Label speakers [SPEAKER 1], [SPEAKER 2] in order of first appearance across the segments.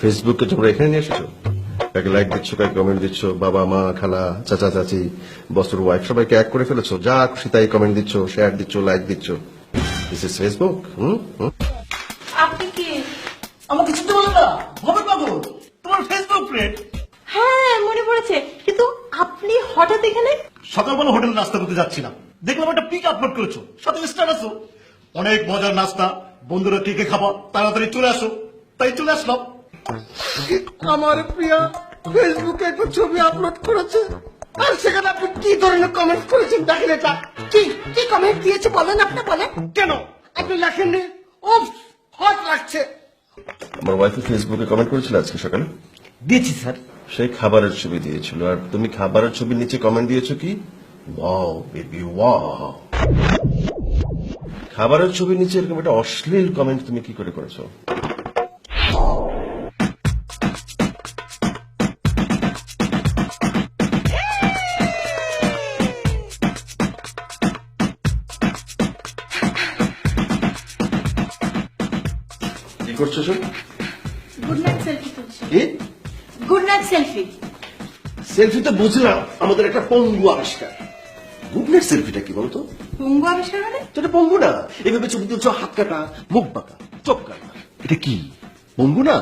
[SPEAKER 1] ফেসবুকে তোমরা এখানে নিয়ে এসেছ? কাকে লাইক দিচ্ছ কাকে কমেন্ট দিচ্ছ বাবা মা খালা চাচা চাচি বস্তুর ওয়াইফ সবাইকে এক করে ফেলেছো? যা খুশি তাই কমেন্ট দিচ্ছ শেয়ার দিচ্ছ লাইক দিচ্ছ। This is Facebook hmm? হুম?
[SPEAKER 2] আপনি কি?
[SPEAKER 3] আমাকে চিনতে পারো না। পাগল তোমার ফেসবুক ফ্রেন্ড
[SPEAKER 2] হ্যাঁ মনে পড়েছে। কিন্তু আপনি হঠাৎ এখানে?
[SPEAKER 3] সকালবেলা হোটেলে নাস্তা করতে যাচ্ছিলাম। দেখলাম একটা পিক আপলোড করেছ। সাথে স্ট্যাটাসও অনেক মজার নাস্তা। বন্ধুরা কে কে খাবা? তাড়াতাড়ি চলে আসো। তাই চলে আসলাম।
[SPEAKER 4] আমার প্রিয়া ফেসবুকে একটা ছবি আপলোড করেছে। আর সেখানে আপনি কি ধরনের কমেন্ট করেছেন দেখেন এটা? কি কি কমেন্ট দিয়েছে বলেন আপনি বলেন।
[SPEAKER 3] কেন?
[SPEAKER 4] আপনি লেখেননি? উফ হট লাগছে।
[SPEAKER 1] আমার ওয়াইফ ফেসবুকে কমেন্ট করেছিল আজকে সকালে?
[SPEAKER 4] দিয়েছি স্যার।
[SPEAKER 1] সেই খাবারের ছবি দিয়েছিল। আর তুমি খাবারের ছবির নিচে কমেন্ট দিয়েছ কি? ওয়াও বেবি ওয়াও খাবারের ছবির নিচে এরকম একটা অশ্লীল কমেন্ট তুমি কি করে করেছ? কি করছ সব?
[SPEAKER 2] গুড নাইট সেলফি তুলছি
[SPEAKER 1] কি?
[SPEAKER 2] গুড নাইট সেলফি
[SPEAKER 1] সেলফি তো বুঝলাম আমাদের একটা পঙ্গু আবিষ্কার। গুগলের সেলফিটা কি বলতো?
[SPEAKER 2] পঙ্গু আবিষ্কার মানে?
[SPEAKER 1] তো এটা পঙ্গু না। এভাবে ছবি তুলছো হাত কাটা মুখ বাঁকা চোখ কাটা। এটা কি? পঙ্গু না?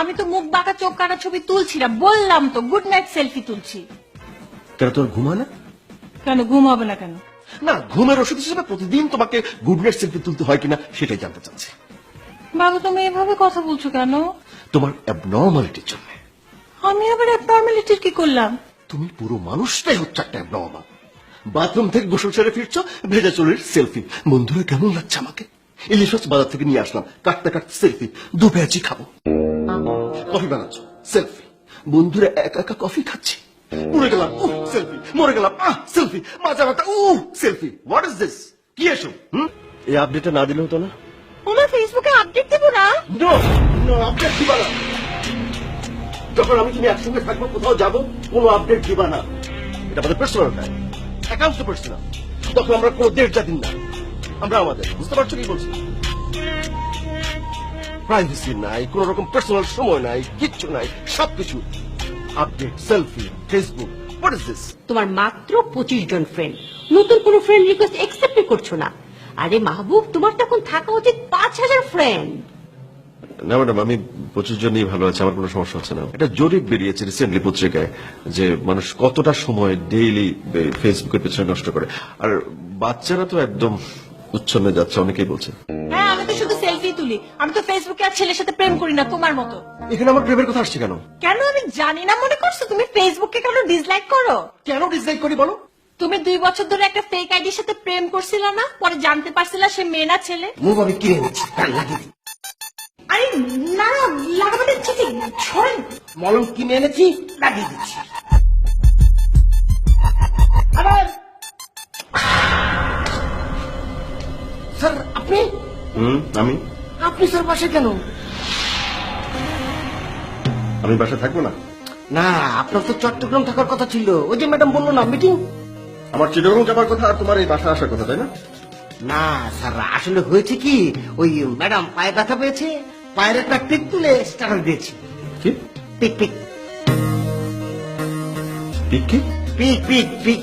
[SPEAKER 2] আমি তো মুখ বাঁকা চোখ কাটা ছবি তুলছি না বললাম তো গুড নাইট সেলফি তুলছি।
[SPEAKER 1] কেন তোর ঘুমা না?
[SPEAKER 2] কেন ঘুমাবে না কেন?
[SPEAKER 1] না ঘুমের ওষুধ হিসেবে প্রতিদিন তোমাকে গুড নাইট সেলফি তুলতে হয় কিনা সেটাই জানতে চাচ্ছি।
[SPEAKER 2] বাবু তুমি এভাবে কথা বলছো কেন?
[SPEAKER 1] তোমার অ্যাবনর্মালিটির জন্য।
[SPEAKER 2] আমি আবার অ্যাবনর্মালিটির কি করলাম?
[SPEAKER 1] তুমি পুরো মানুষটাই হচ্ছে একটা অ্যাবনর্মাল বাথরুম থেকে গোসল সেরে ফিরছো ভেজা চুলের সেলফি বন্ধুরা কেমন লাগছে আমাকে? ইলিশ মাছ বাজার থেকে নিয়ে আসলাম কাটতে কাটতে সেলফি দু পেঁয়াজি খাব। কফি বানাচ্ছ সেলফি বন্ধুরা একা একা কফি খাচ্ছি। মরে গেলাম উহ সেলফি মরে গেলাম আহ সেলফি মাজা ব্যথা উহ সেলফি হোয়াট ইজ দিস কি এসো হুম? এই আপডেটটা না দিলে হতো না?
[SPEAKER 2] আমার ফেসবুকে আপডেট দেবো না?
[SPEAKER 1] নো নো আপডেট দিবা না। যখন আমি তুমি একসঙ্গে থাকব কোথাও যাব কোনো আপডেট দিবা না। এটা আমাদের পার্সোনাল টাইম অ্যাকাউন্ট তো পার্সোনাল তখন আমরা কোনো জাতির না। আমরা আমাদের বুঝতে পারছ কি বলছি? প্রাইভেসি নাই কোন রকম পার্সোনাল সময় নাই কিচ্ছু নাই সবকিছু। Update selfie Facebook what is this
[SPEAKER 5] তোমার মাত্র পঁচিশ জন ফ্রেন্ড নতুন কোনো ফ্রেন্ড রিকোয়েস্ট একসেপ্ট করছ না। আরে মাহবুব তোমার তখন থাকা উচিত পাঁচ হাজার ফ্রেন্ড
[SPEAKER 1] না ম্যাডাম আমি পঁচিশ জনই ভালো আছে আমার কোনো সমস্যা হচ্ছে না। এটা জরিপ বেরিয়েছে রিসেন্টলি পত্রিকায় যে মানুষ কতটা সময় ডেইলি ফেসবুকের পেছনে নষ্ট করে। আর বাচ্চারা তো একদম উচ্ছন্নে যাচ্ছে অনেকেই বলছে।
[SPEAKER 2] হ্যাঁ আমি তো শুধু সেলফি তুলি। আমি তো ফেসবুকে আর ছেলের সাথে প্রেম করি না তোমার মতো।
[SPEAKER 1] এখানে আমার প্রেমের কথা আসছে কেন?
[SPEAKER 2] কেন আমি জানি না মনে করছ? তুমি ফেসবুককে কেন ডিসলাইক করো?
[SPEAKER 1] কেন ডিসলাইক করি বলো?
[SPEAKER 2] তুমি দুই বছর ধরে একটা ফেক আইডির সাথে প্রেম করছিল না? পরে জানতে পারছিলা সে মেয়ে না ছেলে?
[SPEAKER 4] মুভ আমি কিনে নিচ্ছি কাল লাগিয়ে
[SPEAKER 2] আরে না না লাগাবে না ঠিক ছড়েন
[SPEAKER 4] মলম কিনে এনেছি লাগিয়ে দিচ্ছি। আবার? স্যার আপনি?
[SPEAKER 1] হুম আমি?
[SPEAKER 4] আপনি স্যার বাসে কেন?
[SPEAKER 1] আমি বাসায় থাকব না?
[SPEAKER 4] না আপনার তো চট্টগ্রাম থাকার কথা ছিল। ওই যে ম্যাডাম বলল না মিটিং?
[SPEAKER 1] আমার চিটগং যাবার কথা আর তোমার এই বাসা আসার কথা তাই না?
[SPEAKER 4] না স্যার আসলে হয়েছে কি? ওই ম্যাডাম পায়ে ব্যথা পেয়েছে পায়ের একটা টিক তুলে স্টার্টার দিয়েছি।
[SPEAKER 1] কি?
[SPEAKER 4] Pic pic.
[SPEAKER 1] পিক কি?
[SPEAKER 4] Pic pic pic.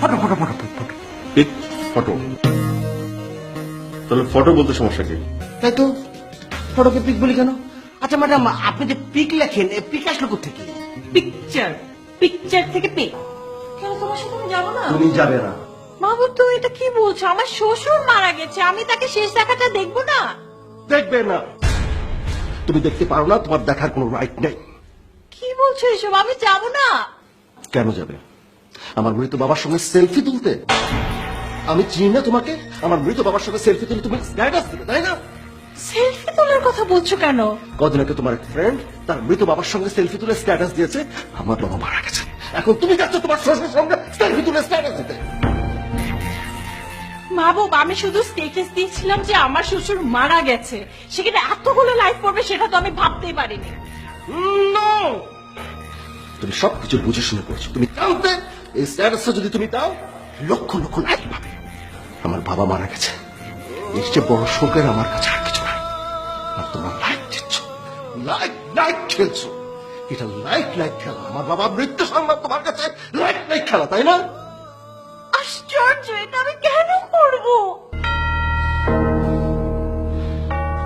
[SPEAKER 4] Photo photo photo photo photo.
[SPEAKER 1] Pic photo. তাহলে ফটো বলতে সমস্যা কি?
[SPEAKER 4] তাই তো? ফটোকে পিক বলি কেন? আচ্ছা ম্যাডাম আপনি যে পিক লেখেন পিক আসলো থেকে
[SPEAKER 2] পিকচার পিকচার থেকে পিক কেন তোমার সাথে আমি যাব না?
[SPEAKER 1] তুমি যাবে না।
[SPEAKER 2] মাহবুব তুমি এটা কি বলছো? আমার শ্বশুর মারা গেছে আমি তাকে শেষ দেখাটা দেখব না?
[SPEAKER 1] দেখবে না। তুমি দেখতে পারো না তোমার দেখার কোনো রাইট নেই।
[SPEAKER 2] কি বলছো এসব? আমি যাব না।
[SPEAKER 1] কেন যাবে? আমার মৃত বাবার সঙ্গে সেলফি তুলতে। আমি চিনি না তোমাকে আমার মৃত বাবার সঙ্গে সেলফি তুলে তুমি স্ট্যাটাস দিবে তাই না?
[SPEAKER 2] সেলফি তোলার কথা বলছো কেন?
[SPEAKER 1] কদিন আগে তোমার এক ফ্রেন্ড তার মৃত বাবার সঙ্গে সেলফি তুলে স্ট্যাটাস দিয়েছে আমার বাবা মারা গেছে এখন তুমি যাচ্ছ তোমার শ্বশুর সঙ্গে তুলে দিতে
[SPEAKER 2] মাহবুব আমি শুধু স্টেটাস দিয়েছিলাম যে আমার শ্বশুর মারা গেছে। সেখানে এতগুলো লাইফ পড়বে সেটা তো আমি ভাবতেই পারিনি।
[SPEAKER 1] তুমি সবকিছু বুঝে শুনে করছ তুমি জানতে এই স্ট্যাটাসটা যদি তুমি দাও লক্ষ লক্ষ লাইক পাবে। আমার বাবা মারা গেছে। এর চেয়ে বড় শোকের আমার কাছে আর কিছু নাই। আর তোমরা লাইক দিচ্ছ। লাইক লাইক খেলছো। এটা লাইক লাইক খেলা। আমার বাবা মৃত্যু সংবাদ তোমার কাছে লাইক লাইক খেলা তাই না?
[SPEAKER 2] আশ্চর্য এটা আমি কেন করব?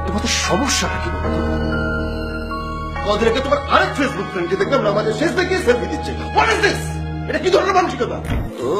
[SPEAKER 1] তোমাদের সমস্যাটা কি বলতো কদিন আগে তোমার আরেক ফেসবুক ফ্রেন্ডকে দেখলাম আমাদের শেষ থেকে সেলফি দিচ্ছে। হোয়াট ইজ দিস এটা কি ধরনের মানসিকতা? ও